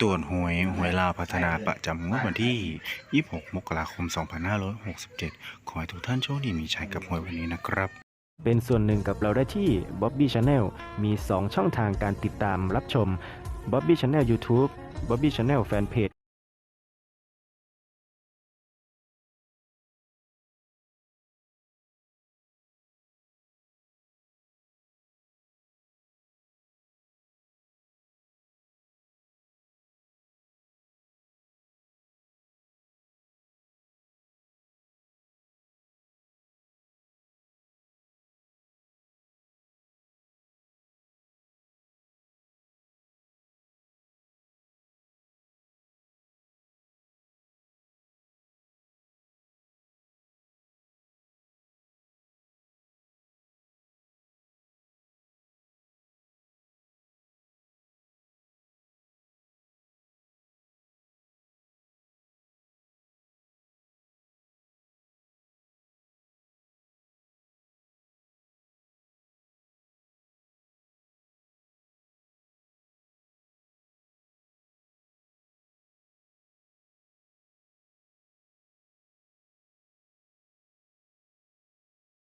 ตรวจหวยหวยลาวพัฒนาประจำงวดวันที่ 26 มกราคม 2567 ขอให้ทุกท่านโชคดีมีชัยกับหวยวันนี้นะครับ เป็นส่วนหนึ่งกับเราได้ที่ Bobby Channel มี 2 ช่องทางการติดตามรับชม Bobby Channel YouTube Bobby Channel Fanpage